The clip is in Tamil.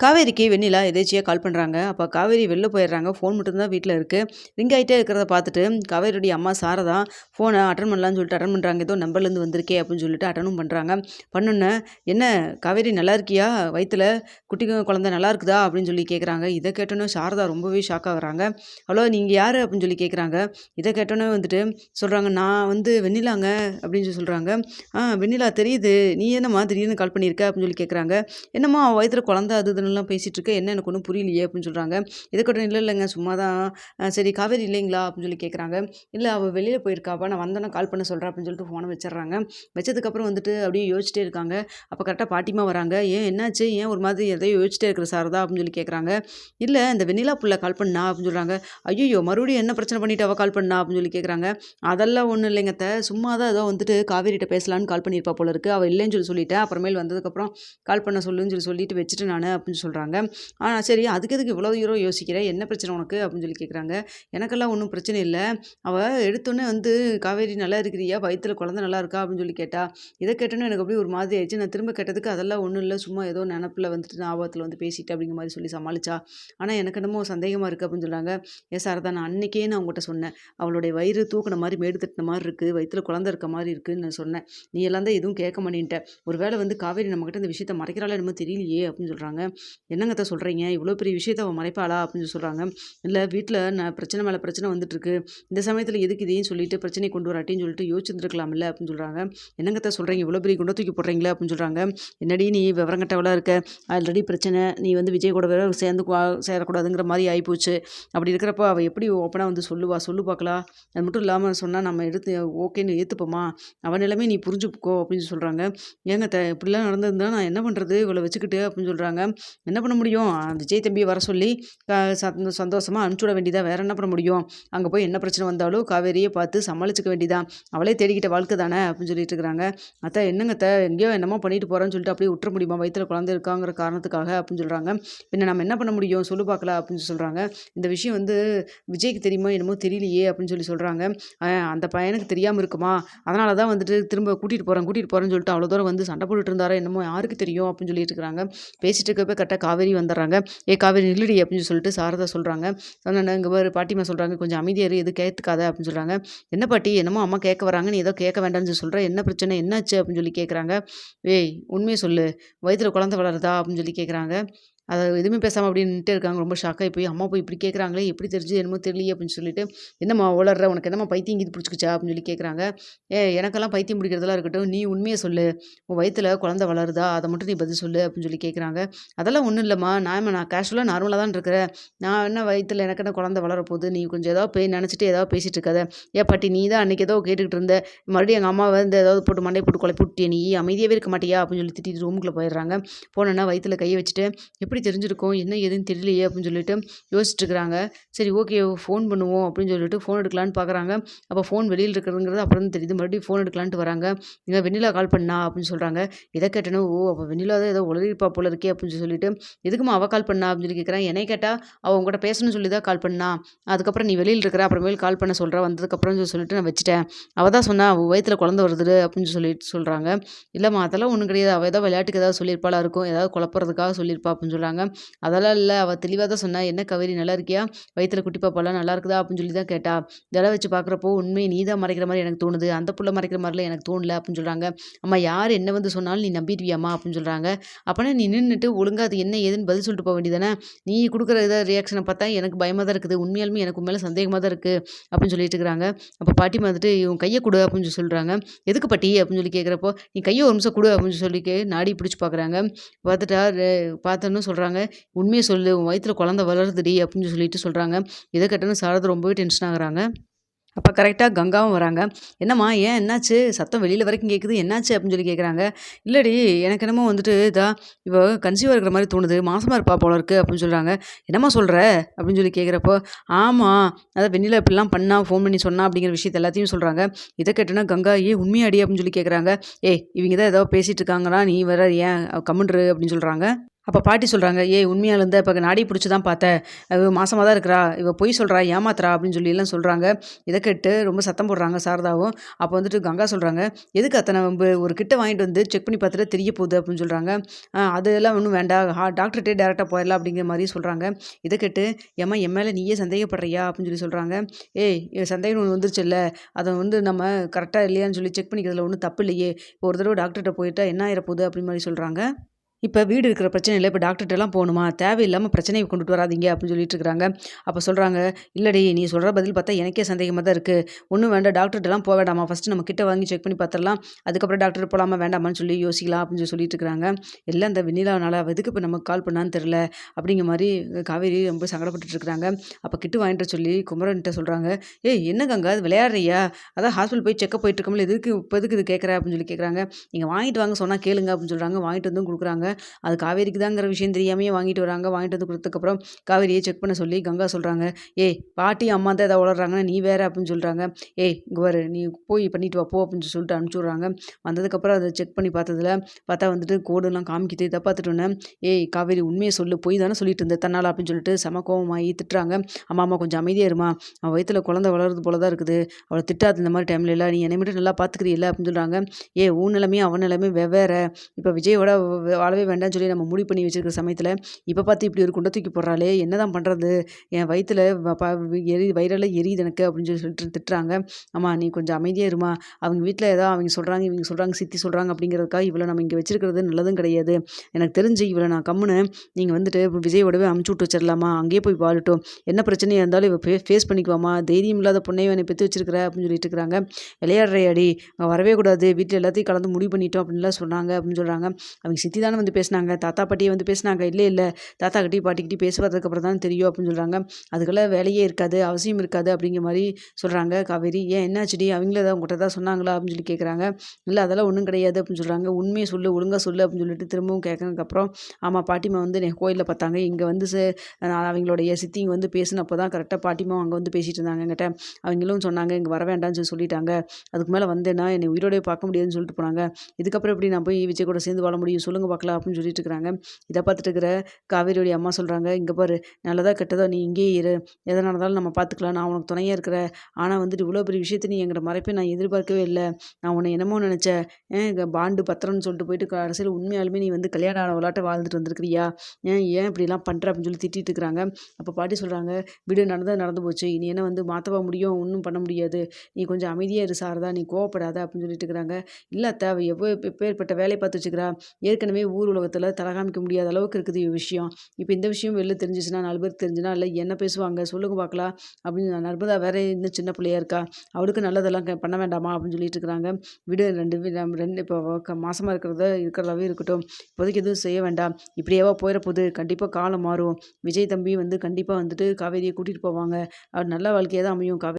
காவேரிக்கு வெண்ணிலா எதேச்சியாக கால் பண்ணுறாங்க அப்போ காவேரி வெளில போயிடுறாங்க. ஃபோன் மட்டும்தான் வீட்டில் இருக்குது ரிங் ஆகிட்டே இருக்கிறத பார்த்துட்டு காவேரியுடைய அம்மா சாரதா ஃபோனை அட்டன் பண்ணலான்னு சொல்லிட்டு அட்டன் பண்ணுறாங்க ஏதோ நம்பர்லேருந்து வந்திருக்கே அப்படின்னு சொல்லிட்டு அட்டனும் பண்ணுறாங்க பண்ணுன்னு என்ன காவேரி நல்லா இருக்கியா? வயிற்றுல குட்டி குழந்தை நல்லா இருக்குதா? அப்படின்னு சொல்லி கேட்குறாங்க இதை கேட்டோன்னே சாரதா ரொம்பவே ஷாக் ஆகுறாங்க அவ்வளோ நீங்கள் யார்? அப்படின்னு சொல்லி கேட்குறாங்க இதை கேட்டோன்னே வந்துட்டு சொல்கிறாங்க நான் வந்து வெண்ணிலாங்க. அப்படின்னு சொல்லி சொல்கிறாங்க ஆ வெண்ணிலா தெரியுது. நீ என்னம்மா திடீர்னு கால் பண்ணியிருக்க? அப்படின்னு சொல்லி கேட்குறாங்க என்னம்மா வயிற்றுல குழந்தை அது இதுன்னுலாம் பேசிகிட்டு இருக்க என்ன எனக்கு ஒன்றும் புரியலையே அப்படின்னு சொல்கிறாங்க இதுக்கட்டும் இல்லை இல்லைங்க சும்மா தான் சரி காவேரி இல்லைங்களா அப்படின்னு சொல்லி கேட்குறாங்க இல்லை அவள் வெளியில் போயிருக்காப்பா நான் வந்தோன்னா கால் பண்ண சொல்கிறேன் அப்படின்னு சொல்லிட்டு ஃபோனை வச்சிடுறாங்க. வச்சதுக்கப்புறம் வந்துட்டு அப்படியே யோசிச்சிட்டே இருக்காங்க. அப்போ கரெக்டாக பாட்டிமா வராங்க. ஏன் என்னாச்சு? ஏன் ஒரு மாதிரி எதையோ யோசிச்சிட்டே இருக்கிற சாரதா? அப்படின்னு சொல்லி கேட்குறாங்க இல்லை இந்த வெண்ணிலா புள்ள கால் பண்ணா? அப்படின்னு சொல்கிறாங்க ஐயோ மறுபடியும் என்ன பிரச்சனை பண்ணிட்டு அவள் கால் பண்ணா? அப்படின்னு சொல்லி கேட்குறாங்க அதெல்லாம் ஒன்றும் இல்லைங்க சும்மா தான் ஏதோ வந்துட்டு காவேரிட்ட பேசலான்னு கால் பண்ணியிருப்பா போல இருக்கு. அவள் இல்லைன்னு சொல்லி சொல்லிட்டேன். அப்புறமேல் வந்ததுக்கப்புறம் கால் பண்ண சொல்லுன்னு சொல்லி சொல்லிட்டு வச்சுட்டு நான் அப்படின்னு சொல்கிறாங்க ஆனால் சரி அதுக்கு எதுக்கு இவ்வளோ தூரம் யோசிக்கிறேன் என்ன பிரச்சனை உனக்கு? அப்படின்னு சொல்லி கேட்குறாங்க எனக்கெல்லாம் ஒன்றும் பிரச்சனை இல்லை. அவள் எடுத்தோன்னே வந்து காவேரி நல்லா இருக்கிறியா? வயிற்றுல குழந்தை நல்லா இருக்கா? அப்படின்னு சொல்லி கேட்டா இதை கேட்டோன்னே எனக்கு அப்படியே ஒரு மாதிரி ஆயிடுச்சு. நான் திரும்ப கேட்டதுக்கு அதெல்லாம் ஒன்றும் இல்லை. சும்மா ஏதோ நினப்பில் வந்துட்டு நான் ஆபத்தில் வந்து பேசிட்டு அப்படிங்கிற மாதிரி சொல்லி சமாளிச்சா. ஆனால் எனக்கு என்னமோ சந்தேகமாக இருக்குது அப்படின்னு சொல்கிறாங்க ஏ சாரதா நான் அன்னைக்கே நான் உங்கள்கிட்ட சொன்னேன். அவளுடைய வயிறு தூக்குன மாதிரி மேடு தட்டின மாதிரி இருக்குது வயிற்றில் குழந்தை இருக்க மாதிரி இருக்குன்னு நான் சொன்னேன். நீ எல்லாம் தான் எதுவும் கேட்க மாட்டேன்ட்ட. ஒருவேளை வந்து காவேரி நம்மக்கிட்ட இந்த விஷயத்த மறைக்கிறாள் என்னமோ தெரியலையே அப்படின்னு சொல்கிறாங்க என்னங்கத்த சொல்கிறீங்க இவ்வளோ பெரிய விஷயத்த அவள் மறைப்பாளா? அப்படின்னு சொல்கிறாங்க இல்லை வீட்டில் நான் பிரச்சனை மேலே பிரச்சனை வந்துட்டுருக்கு. இந்த சமயத்தில் எதுக்கு இதையும் சொல்லிட்டு பிரச்சனை கொண்டு வராட்டின்னு சொல்லிட்டு யோசிச்சிருந்துருக்கலாம்ல? அப்படின்னு சொல்கிறாங்க என்னங்கத்த சொல்கிறீங்க இவ்வளோ பெரிய குண்டை தூக்கி போடுறீங்களே? அப்படின்னு சொல்கிறாங்க என்னடி நீ விவரங்கட்டவளாக இருக்க? ஆல்ரெடி பிரச்சனை. நீ வந்து விஜய் கூட வேற சேர்ந்து சேரக்கூடாதுங்கிற மாதிரி ஆகிப்போச்சு அப்படி இருக்கிறப்ப அவள் எப்படி ஓப்பனாக வந்து சொல்லுவா? சொல்லு பார்க்கலாம் அது மட்டும் இல்லாமல் சொன்னால் நம்ம எடுத்து ஓகேன்னு ஏற்றுப்போமா அவன் நிலைமை நீ புரிஞ்சுக்கோ அப்படின்னு சொல்கிறாங்க ஏங்க த இப்படிலாம் நடந்திருந்தா நான் என்ன பண்ணுறது இவளை வச்சுக்கிட்டு அப்படின்னு சொல்கிறாங்க என்ன பண்ண முடியும்? விஜய் தம்பியை வர சொல்லி சந்தோஷமாக அனுப்பிச்சுட வேண்டியதாக வேற என்ன பண்ண முடியும்? அங்கே போய் என்ன பிரச்சனை வந்தாலும் காவேரியை பார்த்து சமாளிச்சுக்க வேண்டியதான் அவளே தேடிக்கிட்ட வாழ்க்கை தானே அப்படின்னு சொல்லிட்டு இருக்கிறாங்க. அத்தை என்னங்க அத்தை? எங்கேயோ என்னமோ பண்ணிட்டு போகிறேன்னு சொல்லிட்டு அப்படியே விட்டுற முடியுமா? வயிற்றுல குழந்தை இருக்காங்கிற காரணத்துக்காக அப்படின்னு சொல்கிறாங்க பின்ன நம்ம என்ன பண்ண முடியும்? சொல்லு பார்க்கலாம் அப்படின்னு சொல்கிறாங்க இந்த விஷயம் வந்து விஜய்க்கு தெரியுமா என்னமோ தெரியலையே அப்படின்னு சொல்லி சொல்கிறாங்க அந்த பையனுக்கு தெரியாமல் இருக்குமா? அதனால தான் வந்துட்டு திரும்ப கூட்டிகிட்டு போகிறேன் கூட்டிகிட்டு போகிறேன்னு சொல்லிட்டு அவ்வளோ தூரம் வந்து சண்டை போட்டுட்டு இருந்தாரோ என்னமோ யாருக்கு தெரியும் அப்படின்னு சொல்லிட்டு இருக்கிறாங்க. பேசிட்டு இருக்கப்ப கரெக்டாக காவேரி வந்துடுறாங்க. ஏ காவேரி நில்லுடி அப்படின்னு சொல்லிட்டு சாரதா சொல்கிறாங்க சொன்னேன் இங்கே பாரு பாட்டிமா சொல்கிறாங்க கொஞ்சம் அமைதியாரு எது கேட்டுக்காத அப்படின்னு சொல்கிறாங்க என்ன பாட்டி என்னமோ அம்மா கேட்க வராங்க நீ ஏதோ கேட்க வேண்டாம்னு சொல்லி சொல்கிற என்ன பிரச்சனை என்னாச்சு? அப்படின்னு சொல்லி கேட்குறாங்க ஏய் உண்மையை சொல்லு வயிற்றில் குழந்தை வளருதா? அப்படின்னு சொல்லி கேட்குறாங்க அதை எதுவுமே பேசாமல் அப்படியே நின்றுட்டே இருக்காங்க. ரொம்ப ஷாக்காகி போய் அம்மா போய் இப்படி கேட்குறாங்களே எப்படி தெரிஞ்சு என்னமோ தெரியலையே அப்படின்னு சொல்லிட்டு என்னம்மா உளர்ற? உனக்கு என்னம்மா பைத்தியம் இது பிடிச்சிக்கிச்சா? அப்படின்னு சொல்லி கேட்குறாங்க ஏ எனக்கெல்லாம் பைத்தியம் பிடிக்கிறதெல்லாம் இருக்கட்டும். நீ உண்மையை சொல்லு. உன் வயிற்றுல குழந்தை வளருதா? அதை மட்டும் நீ பதில் சொல்லு அப்படின்னு சொல்லி கேட்குறாங்க அதெல்லாம் ஒன்றும் இல்லைம்மா. நான் நான் கேஷுவலாக நார்மலாக தான் இருக்கிறேன். நான் என்ன வயிற்றுல எனக்கு என்ன குழந்தை வளரப்போகுது? நீ கொஞ்சம் ஏதாவது போய் நினச்சிட்டு ஏதாவது பேசிகிட்டு இருக்காத. ஏ பாட்டி நீ தான் அன்றைக்கி ஏதோ கேட்டுக்கிட்டு இருந்த. மறுபடியும் எங்கள் அம்மா வந்து ஏதாவது போட்டு மண்டை போட்டு குழப்பி விட்டிய நீ? அமைதியாகவே இருக்க மாட்டியா? அப்படின்னு சொல்லி திட்டிட்டு ரூமுக்குள்ளே போயிடுறாங்க. போனேன்னா வயிற்றுல கையை வச்சுட்டு எப்படி எப்படி தெரிஞ்சிருக்கும்? என்ன ஏதுன்னு தெரியலையே அப்படின்னு சொல்லிட்டு யோசிச்சுட்ருக்குறாங்க சரி ஓகே ஃபோன் பண்ணுவோம் அப்படின்னு சொல்லிட்டு ஃபோன் எடுக்கலான்னு பார்க்குறாங்க. அப்போ ஃபோன் வெளியில் இருக்கிறதுங்கிறது அப்புறம் தான் தெரியுது. மறுபடியும் ஃபோன் எடுக்கலான்ட்டு வராங்க. இங்கே வெண்ணிலா கால் பண்ணா அப்படின்னு சொல்கிறாங்க இதை கேட்டேனோ? ஓ அப்போ வெண்ணிலா தான் ஏதோ உளறிப்பா போல இருக்கே அப்படின்னு சொல்லிட்டு எதுக்குமா அவள் கால் பண்ணா? அப்படின்னு சொல்லி கேட்குறேன் என்னை கேட்டால் அவள் உங்கள்கிட்ட பேசணும்னு சொல்லி தான் கால் பண்ணா. அதுக்கப்புறம் நீ வெளியில் இருக்கிற அப்புறமேல் கால் பண்ண சொல்கிறா வந்ததுக்கப்புறம் சொல்லி சொல்லிட்டு நான் வச்சுட்டேன். அவள் தான் சொன்னா அவள் வயிற்றுல குழந்தை வருது அப்படின்னு சொல்லிட்டு சொல்கிறாங்க இல்லைம்மா அதெல்லாம் ஒன்றும் கிடையாது. அவள் ஏதோ விளையாட்டுக்கு ஏதாவது சொல்லியிருப்பாளா இருக்கும். ஏதாவது குழப்பறதுக்காக சொல்லியிருப்பா அப்படின்னு சொல்கிறாங்க அதெல்லாம் இல்லை. அவள் தெளிவாக தான் சொன்னா என்ன கவேரி நல்லா இருக்கியா? வயிற்றுல குட்டி பாப்பாலாம் நல்லா இருக்குதா? அப்படின்னு சொல்லி தான் கேட்டா. இதெல்லாம் வச்சு பார்க்குறப்போ உண்மையை நீ தான் மறைக்கிற மாதிரி எனக்கு தோணுது. அந்த புள்ள மறைக்கிற மாதிரிலாம் எனக்கு தோணல. அப்படின்னு சொல்கிறாங்க அம்மா யார் என்ன வந்து சொன்னாலும் நீ நம்பிடுவியாம்மா? அப்படின்னு சொல்கிறாங்க அப்போனா நீ நின்றுட்டு ஒழுங்கா அது என்ன ஏதுன்னு பதில் சொல்லிட்டு போக வேண்டியதானே நீ கொடுக்குற இதை ரியாக்ஷனை பார்த்தா எனக்கு பயமாக தான் இருக்குது. உண்மையாலுமே எனக்கு உண்மையில சந்தேகமாக தான் இருக்குது அப்படின்னு சொல்லிட்டு இருக்கிறாங்க. அப்போ பாட்டி வந்துட்டு இவன் கையை கொடு அப்படின்னு சொல்லி சொல்கிறாங்க எதுக்கு பாட்டி? அப்படின்னு சொல்லி கேட்குறப்போ நீ கையை ஒரு நிமிஷம் கொடு அப்படின்னு சொல்லி கே- நாடி பிடிச்சி பார்க்குறாங்க. பார்த்துட்டா பார்த்தோன்னு சொல்கிறாங்க சொல்கிறாங்க உண்மையை சொல்லு உன் வயிற்றுல குழந்தை வளருதுடி அப்படின்னு சொல்லிட்டு சொல்கிறாங்க இதை கட்டணும் சாரதா ரொம்பவே டென்ஷன் ஆகுறாங்க. அப்போ கரெக்டாக கங்காவும் வராங்க. என்னம்மா ஏன் என்னாச்சு? சத்தம் வெளியில் வரைக்கும் கேட்குது என்னாச்சு அப்படின்னு சொல்லி கேட்குறாங்க இல்லடி எனக்கு என்னமோ வந்துட்டு இதா இவ கன்சீவாக இருக்கிற மாதிரி தோணுது. மாசமாக இருப்பா போல இருக்கு அப்படின்னு சொல்கிறாங்க என்னம்மா சொல்கிற அப்படின்னு சொல்லி கேட்குறப்போ ஆமாம் அதான் வெண்ணில இப்படிலாம் பண்ணா ஃபோன் பண்ணி சொன்னா அப்படிங்கிற விஷயத்த எல்லாத்தையும் சொல்கிறாங்க இதை கேட்டோன்னா கங்கா ஏ உண்மையாடி? அப்படின்னு சொல்லி கேட்குறாங்க ஏய் இவங்க தான் ஏதோ பேசிகிட்டு இருக்காங்கன்னா நீ வர ஏன் கமெண்ட்ரு அப்படின்னு சொல்கிறாங்க அப்போ பாட்டி சொல்கிறாங்க ஏ உண்மையாக இருந்தால் இப்போ நாடி பிடிச்சி தான் பார்த்தேன் இவ மாசமாக தான் இருக்கிறா. இவ பொய் சொல்கிறா ஏமாத்துறா அப்படின்னு சொல்லி எல்லாம் சொல்கிறாங்க இதை கேட்டு ரொம்ப சத்தம் போடுறாங்க சாரதாவும். அப்போ வந்துட்டு கங்கா சொல்கிறாங்க எதுக்கு அத்தனை வம்பு? ஒரு கிட்ட வாங்கிட்டு வந்து செக் பண்ணி பார்த்துட்டு தெரிய போகுது அப்படின்னு சொல்கிறாங்க அதெல்லாம் ஒன்றும் வேண்டாம். ஹா டாக்டர்கிட்டே டேரெக்டாக போயிடலாம் அப்படிங்கிற மாதிரி சொல்கிறாங்க இதை கேட்டு ஏம்மா என் மேலே நீயே சந்தேகப்படுறியா? அப்படின்னு சொல்லி சொல்கிறாங்க ஏய் சந்தேகம் ஒன்று வந்துருச்சுல்ல. அதை வந்து நம்ம கரெக்டாக இல்லையான்னு சொல்லி செக் பண்ணிக்கிறதுல ஒன்றும் தப்பு இல்லையே. ஒரு தடவை டாக்டர்கிட்ட போயிட்டா என்ன ஆயிரப்போகுது? அப்படின்னு மாதிரி சொல்கிறாங்க இப்போ வீடு இருக்கிற பிரச்சனை இல்லை இப்போ டாக்டர்கிட்டலாம் போகணுமா? தேவையில்லாமல் பிரச்சனையை கொண்டுட்டு வராதிங்க அப்படின்னு சொல்லிட்டு இருக்கிறாங்க. அப்போ சொல்கிறாங்க இல்லடி நீ சொல்கிற பதில் பார்த்தா எனக்கே சந்தேகமாக தான் இருக்குது ஒன்றும் வேண்டாம் டாக்டர்கிட்டலாம் போக வேண்டாமா? ஃபஸ்ட்டு நம்ம கிட்ட வாங்கி செக் பண்ணி பார்த்துடலாம். அதுக்கப்புறம் டாக்டர் போகலாமா வேண்டாமான்னு சொல்லி யோசிக்கலாம் அப்படின்னு சொல்லி சொல்லிட்டு இருக்கிறாங்க. எல்லாம் அந்த வெண்ணிலாவனால எதுக்கு இப்போ நமக்கு கால் பண்ணான்னு தெரில அப்படிங்கிற மாதிரி காவேரி ரொம்ப சங்கடப்பட்டு இருக்கிறாங்க. அப்போ கிட்டு வாங்கிட்டு சொல்லி குமரன்கிட்ட சொல்கிறாங்க ஏய் என்ன கங்கா அது விளையாடுறியா? அதான் ஹாஸ்பிட்டல் போய் செக்கப் போயிட்டு இருக்கோம்ல எதுக்கு இப்போ எதுக்கு இது கேட்குற? அப்படின்னு சொல்லி கேட்குறாங்க. நீங்கள் வாங்கிட்டு வாங்க சொன்னால் கேளுங்க அப்படின்னு சொல்கிறாங்க வாங்கிட்டு வந்து கொடுக்குறாங்க. அது காவேரிக்கு தாங்கிற விஷயம் தெரியாமையே வாங்கிட்டு வராங்க. வாங்கிட்டு வந்து கொடுத்ததுக்கப்புறம் காவேரியை செக் பண்ண சொல்லி கங்கா சொல்கிறாங்க ஏய் பாட்டி அம்மா தான் எதாவது வளர்றாங்கன்னா நீ வேறு அப்படின்னு சொல்கிறாங்க ஏய் இங்கே வரு நீ போய் பண்ணிட்டு வா போ அப்படின்னு சொல்லிட்டு அனுப்பிச்சி விட்றாங்க வந்ததுக்கப்புறம் அதை செக் பண்ணி பார்த்ததுல பார்த்தா வந்துட்டு கோடுலாம் காமிக்கிட்டு இதை பார்த்துட்டு ஏய் காவேரி உண்மையை சொல்லு போய் தானே சொல்லிட்டு இருந்தேன் தன்னால் அப்படின்னு சொல்லிட்டு சம கோவமாகி திட்டுறாங்க. அம்மா அம்மா கொஞ்சம் அமைதியாக இருமா அவன் வயிற்றுல குழந்தை வளர்றது போல தான் இருக்குது அவளை திட்டாது இந்த மாதிரி டைமில் இல்லை நீ என்னை மட்டும் நல்லா பார்த்துக்கிறீல்ல அப்படின்னு சொல்கிறாங்க ஏ உன் நிலைமையும் அவன் நிலைமையும் வெவ்வேறு. இப்போ விஜயோட வாழவே வேண்டாம்னு சொல்லி நம்ம முடிவு பண்ணி வச்சுருக்க சமயத்தில் இப்போ பார்த்து இப்படி ஒரு குண்டை தூக்கி போடுறாளே என்ன தான் பண்ணுறது என் வயிற்றில் எரி வயிறெல்லாம் எரியுது எனக்கு அப்படின்னு சொல்லி சொல்லிட்டு திட்டுறாங்க. ஆமாம் நீ கொஞ்சம் அமைதியாக இருமா. அவங்க வீட்டில் ஏதோ அவங்க சொல்கிறாங்க இவங்க சொல்கிறாங்க சித்தி சொல்கிறாங்க அப்படிங்கிறதுக்காக இவ்வளோ நம்ம இங்கே வச்சிருக்கிறது நல்லதும் கிடையாது. எனக்கு தெரிஞ்சு இவ்வளோ நான் கம்முன்னு நீங்கள் வந்துட்டு விஜயோடவே அமுச்சு விட்டு வச்சிடலாமா அங்கேயே போய் வாழட்டும். என்ன பிரச்சனையாக இருந்தாலும் இவ ஃபேஸ் பண்ணிக்குவாமா தைரியம் இல்லாத பொண்ணையும் என்னை பெற்று வச்சிருக்கிற அப்படின்னு சொல்லிட்டு இருக்கிறாங்க. விளையாடுறையாடி? வரவே கூடாது. வீட்டில் எல்லாத்தையும் கலந்து முடிவு பண்ணிட்டோம் அப்படின்லாம் சொன்னாங்க அப்படின்னு சொல்கிறாங்க அவங்க சித்தி தானே வந்து பேசினாங்க தாத்தா பாட்டியே வந்து பேசினாங்க இல்லை இல்லை தாத்தா கிட்டே பாட்டிக்கிட்டே பேசுவதுக்கப்புறம் தான் தெரியும் அப்படின்னு சொல்கிறாங்க அதுக்கெல்லாம் வேலையே இருக்காது அவசியம் இருக்காது அப்படிங்கிற மாதிரி சொல்கிறாங்க காவேரி. ஏன் என்னாச்சுடி அவங்கள ஏதாவது உங்கள்கிட்ட தான் சொன்னாங்களா? அப்படின்னு சொல்லி கேட்குறாங்க இல்லை அதெல்லாம் ஒன்றும் கிடையாது அப்படின்னு சொல்கிறாங்க உண்மையை சொல்லு ஒழுங்காக சொல்லு அப்படின்னு சொல்லிட்டு திரும்பவும் கேட்கறதுக்கப்புறம் ஆமாம் பாட்டிமா வந்து என் கோயிலில் பார்த்தாங்க. இங்கே வந்து அவங்களுடைய சித்திங்க வந்து பேசினப்போ தான் கரெக்டாக பாட்டிமா அங்கே வந்து பேசிகிட்டு இருந்தாங்க எங்கிட்ட அவங்களும் சொன்னாங்க இங்கே வர வேண்டாம்னு சொல்லி சொல்லிட்டாங்க. அதுக்கு மேலே வந்தேன்னா என்னை உயிரோடய பார்க்க முடியாதுன்னு சொல்லிட்டு போனாங்க. இதுக்கப்புறம் எப்படி நான் போய் விஜய் கூட சேர்ந்து வாழ முடியும்? சொல்லுங்கள் பார்க்கலாம். அப்படின்னு சொல்லிட்டு இருக்கிறாங்க. இதை பார்த்துட்டு இருக்கிற காவேரியோடைய அம்மா சொல்கிறாங்க இங்கே பாரு நல்லதா கெட்டதோ நீ இங்கேயே இரு. எதை நடந்தாலும் நம்ம பார்த்துக்கலாம். நான் உனக்கு துணையாக இருக்கிறேன் ஆனால் வந்துட்டு இவ்வளோ பெரிய விஷயத்தை நீ எங்கிட்ட மறைப்பே நான் எதிர்பார்க்கவே இல்லை. நான் உன்னை என்னமோ நினச்சேன் ஏன் பாண்டு பத்திரம்னு சொல்லிட்டு போயிட்டு கடைசியில் உண்மையாலுமே நீ வந்து கல்யாணம் ஆன விளாட்ட வாழ்ந்துட்டு வந்திருக்கிறியா? ஏன் ஏன் இப்படிலாம் பண்ணுற அப்படின்னு சொல்லி திட்டிட்டு இருக்கிறாங்க. அப்போ பாட்டி சொல்கிறாங்க வீடு நடந்தது நடந்து போச்சு. இனி என்ன வந்து மாற்றவா முடியும்? ஒன்றும் பண்ண முடியாது. நீ கொஞ்சம் அமைதியாக இரு சாரதா. நீ கோவப்படாத அப்படின்னு சொல்லிட்டு இருக்கிறாங்க. இல்லை தேவை எவ்வளோ எப்பேற்பட்ட வேலையை பார்த்து வச்சுக்கிறா. ஏற்கனவே ஊர் உலகத்தில் தலகாமிக்க முடியாத அளவுக்கு இருக்குது விஷயம். இப்போ இந்த விஷயம் வெளில தெரிஞ்சிச்சுன்னா நாலு பேர் தெரிஞ்சுனா இல்லை என்ன பேசுவாங்க சொல்லுங்க பார்க்கலாம் அப்படின்னு நர்மதா வேற இன்னும் சின்ன பிள்ளையா இருக்கா அவளுக்கு நல்லதெல்லாம் பண்ண வேண்டாமா அப்படின்னு சொல்லிட்டு இருக்கிறாங்க. விடு ரெண்டு ரெண்டு இப்போ மாசமாக இருக்கிறத இருக்கிறதாவே இருக்கட்டும். இப்போதைக்கு எதுவும் செய்ய வேண்டாம். இப்படியேவா போயிட போகுது கண்டிப்பாக காலம் மாறும். விஜய் தம்பி வந்து கண்டிப்பாக வந்துட்டு காவேரியை கூட்டிகிட்டு போவாங்க. அவர் நல்ல வாழ்க்கையாக தான் அமையும். காவேரி